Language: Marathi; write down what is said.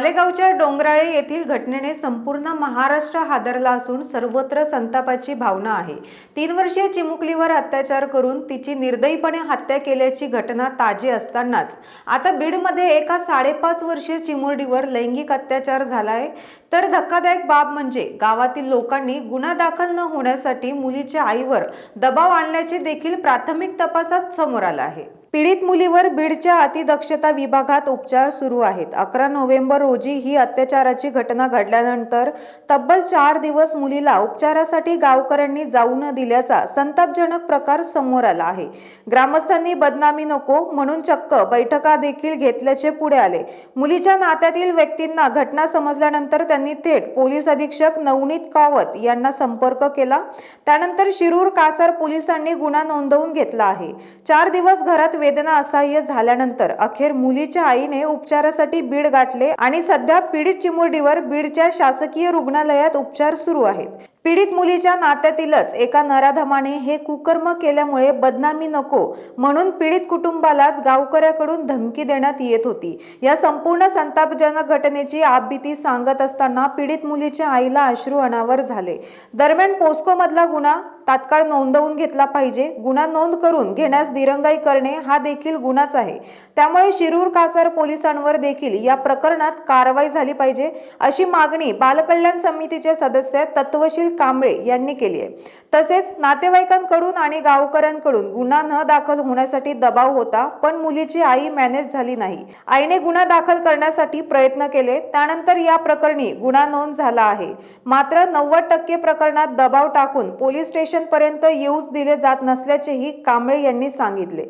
मालेगावच्या डोंगराळे येथील घटनेने संपूर्ण महाराष्ट्र हादरला असून सर्वत्र संतापाची भावना आहे. तीन वर्षीय चिमुकलीवर अत्याचार करून तिची निर्दयीपणे हत्या केल्याची घटना ताजी असतानाच. आता बीडमध्ये एका साडेपाच वर्षीय चिमुरडीवर लैंगिक अत्याचार झालाय. तर धक्कादायक बाब म्हणजे गावातील लोकांनी गुन्हा दाखल न होण्यासाठी मुलीच्या आईवर दबाव आणल्याचे देखील प्राथमिक तपासात समोर आलं आहे. पीडित मुलीवर बीडच्या अतिदक्षता विभागात उपचार सुरू आहेत. अकरा नोव्हेंबर रोजी ही अत्याचाराची घटना घडल्यानंतर तब्बल चार दिवस मुलीला उपचारासाठी गावकऱ्यांनी जाऊ न दिल्याचा संतापजनक प्रकार समोर आला आहे. ग्रामस्थांनी बदनामी नको म्हणून चक्क बैठका देखील घेतल्याचे पुढे आले. मुलीच्या नात्यातील व्यक्तींना घटना समजल्यानंतर त्यांनी थेट पोलीस अधीक्षक नवनीत कावत यांना संपर्क केला. त्यानंतर शिरूर कासार पोलिसांनी गुन्हा नोंदवून घेतला आहे. चार दिवस घरात वेदना असह्य झाल्यानंतर अखेर मुलीच्या आईने उपचारासाठी बीड गाठले आणि सध्या पीडित चिमुरडीवर बीडच्या शासकीय रुग्णालयात उपचार सुरू आहेत. पीडित मुलीच्या नात्यातीलच एका नराधमाने हे कुकर्म केल्यामुळे बदनामी नको म्हणून पीडित कुटुंबालाच गावकऱ्याकडून धमकी देण्यात येत होती. या संपूर्ण संतापजनक घटनेची आपबीती सांगत असताना पीडित मुलीच्या आईला अश्रू अनावर झाले. दरम्यान पोस्को मधला गुन्हा तात्काळ नोंदवून घेतला पाहिजे. गुन्हा नोंद करून घेण्यास दिरंगाई करणे हा देखील गुन्हाच आहे. त्यामुळे शिरूर कासार पोलिसांवर देखील या प्रकरणात कारवाई झाली पाहिजे अशी मागणी बालकल्याण समितीचे सदस्य तत्वशील कांबळे यांनी केली आहे. तसेच नातेवाईकांकडून आणि गावकऱ्यांकडून गुन्हा न दाखल होण्यासाठी दबाव होता पण मुलीची आई मॅनेज झाली नाही. आईने गुन्हा दाखल करण्यासाठी प्रयत्न केले त्यानंतर या प्रकरणी गुन्हा नोंद झाला आहे. मात्र नव्वद टक्के प्रकरणात दबाव टाकून पोलीस स्टेशन स्टेशनपर्यंत येऊच दिले जात नसल्याचेही कांबळे यांनी सांगितले.